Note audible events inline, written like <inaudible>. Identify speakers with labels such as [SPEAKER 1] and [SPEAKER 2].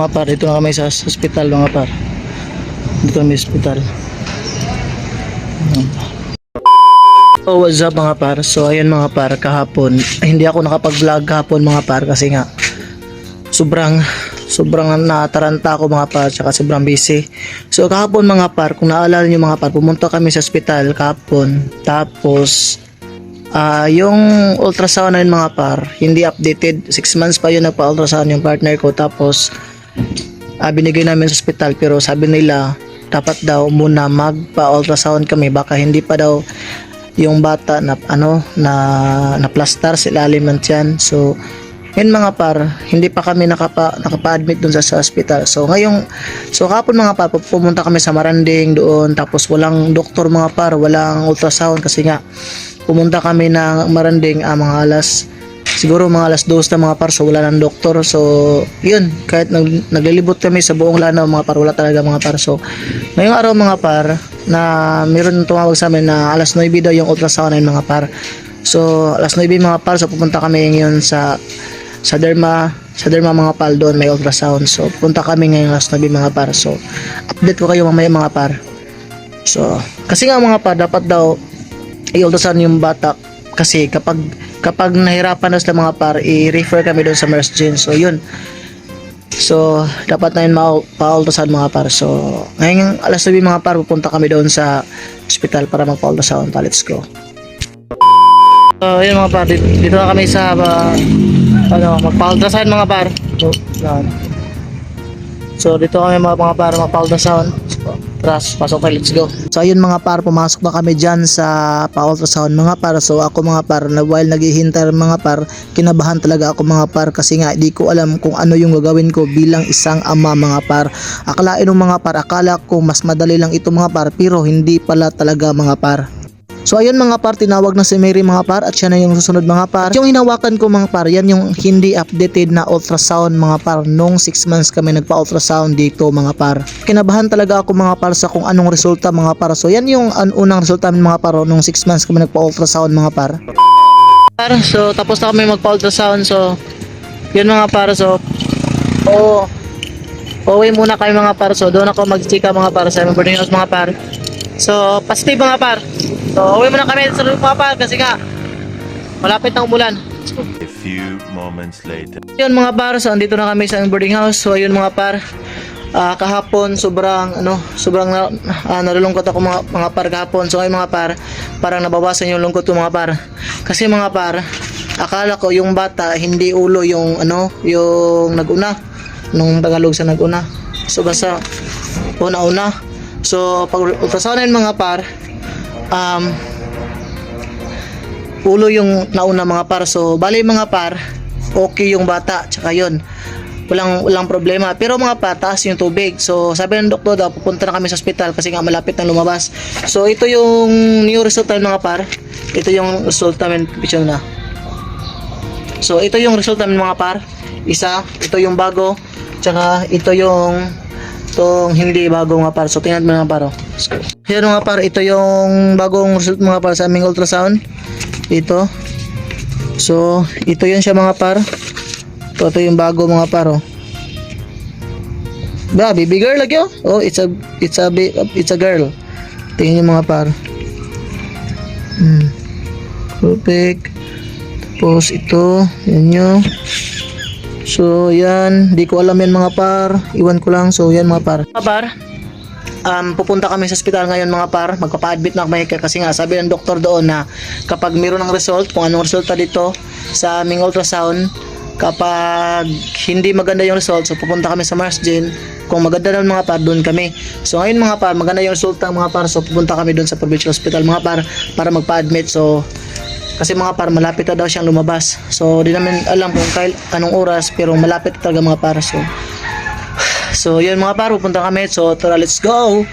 [SPEAKER 1] Mga par, dito na kami sa hospital mga par. Dito kami sa hospital. Oh, what's up mga par? So, ayan mga par, kahapon, hindi ako nakapag-vlog kahapon mga par kasi nga sobrang sobrang nataranta ako mga par tsaka sobrang busy. So kahapon mga par, kung naalala niyo mga par, pumunta kami sa ospital kahapon. Tapos ah yung ultrasound na yun mga par, hindi updated. 6 months pa yun nagpa-ultrasound yung partner ko. Tapos ah, binigay namin sa ospital pero sabi nila dapat daw muna magpa-ultrasound kami baka hindi pa daw yung bata na ano na na plaster sa ilalim ng tiyan. So yun mga par, hindi pa kami nakapa, nakapa-admit dun sa, sa hospital. So ngayong, so kapon mga par, pumunta kami sa Maranding doon, tapos walang doktor mga par, walang ultrasound kasi nga, pumunta kami ng Maranding ah, mga alas, siguro mga alas 2 na mga par, so wala ng doktor. So yun, kahit nag, naglilibot kami sa buong lanaw mga par, wala talaga mga par. So ngayong araw mga par, na meron tumawag sa amin na alas 9 daw yung ultrasound yun mga par. So, alas 9 mga par, so pupunta kami ngayon sa sa Derma, sa Derma mga par doon may ultrasound. So, pupunta kami ngayon alas 9 mga par. So, update ko kayo mamaya mga par. So, kasi nga mga par, dapat daw i-ultrasound yung bata kasi kapag kapag nahirapan na sila mga par, i-refer kami doon sa Mercy So, yun. So, dapat na yun ma- pa-ultrasound mga par. So, ngayon alas 9 mga par, pupunta kami doon sa hospital para magpa-ultrasound. Let's go. So, yun mga par, dito, dito na kami sa uh, ano, magpa-ultrasound mga par. So, yan. So, dito kami mga, mga par, magpa-ultrasound. So, Tras, pasok tayo, let's go. So, ayun mga par, pumasok na kami dyan sa pa-ultrasound mga par. So, ako mga par, na while naghihintay mga par, kinabahan talaga ako mga par kasi nga, di ko alam kung ano yung gagawin ko bilang isang ama mga par. Akalain ng mga par, akala ko mas madali lang ito mga par, pero hindi pala talaga mga par. So ayun mga par, tinawag na si Mary mga par at siya na yung susunod mga par. Yung hinawakan ko mga par, yan yung hindi updated na ultrasound mga par. Nung 6 months kami nagpa-ultrasound dito mga par. Kinabahan talaga ako mga par sa kung anong resulta mga par. So yan yung an- unang resulta mga par nung 6 months kami nagpa-ultrasound mga par. So tapos na kami magpa-ultrasound so yun mga par so oo Uwi muna kami mga par. So doon ako mag-chika mga par sa house mga par. So positive mga par. So uwi muna kami sa mga par kasi nga malapit na umulan.
[SPEAKER 2] A few moments later.
[SPEAKER 1] Yun mga par, so andito na kami sa boarding house. So ayun mga par. Ah, kahapon sobrang ano, sobrang na, ah, nalulungkot ako mga mga par kahapon. So ayun mga par, parang nabawasan yung lungkot ko mga par. Kasi mga par, akala ko yung bata hindi ulo yung ano, yung naguna nung Tagalog sa naguna. So basta una-una. So pag ultrasound mga par, um, ulo yung nauna mga par. So bali mga par, okay yung bata, tsaka yun. Walang walang problema. Pero mga patas yung tubig. So sabi ng doktor daw pupunta na kami sa ospital kasi nga malapit na lumabas. So ito yung new result namin mga par. Ito yung result namin picture na. So ito yung result namin mga par. Isa ito yung bago. Tsaka ito yung itong hindi bago mga par so tingnan mo mga par. So, yan mga par ito yung bagong result mga par sa aming ultrasound ito so ito yun siya mga par ito, ito yung bago mga paro. Baby girl lagi oh. Oh, it's a it's a it's a girl. Tingnan yung mga paro. Hmm. Perfect. Tapos ito, yan nyo. So, yan. Di ko alam yan mga par. Iwan ko lang. So, yan mga par. Mga par, um, pupunta kami sa ospital ngayon mga par. Magpapa-admit na kami kasi nga sabi ng doktor doon na kapag mayroon ng result, kung anong resulta dito sa aming ultrasound, kapag hindi maganda yung result, so pupunta kami sa Mars Gen. Kung maganda naman mga par, doon kami. So ngayon mga par, maganda yung resulta mga par, so pupunta kami doon sa provincial hospital mga par para magpa-admit. So kasi mga par, malapit na daw siyang lumabas. So di namin alam kung kail, anong oras, pero malapit talaga mga par. So, <sighs> so yun mga par, pupunta kami. So tara, let's go!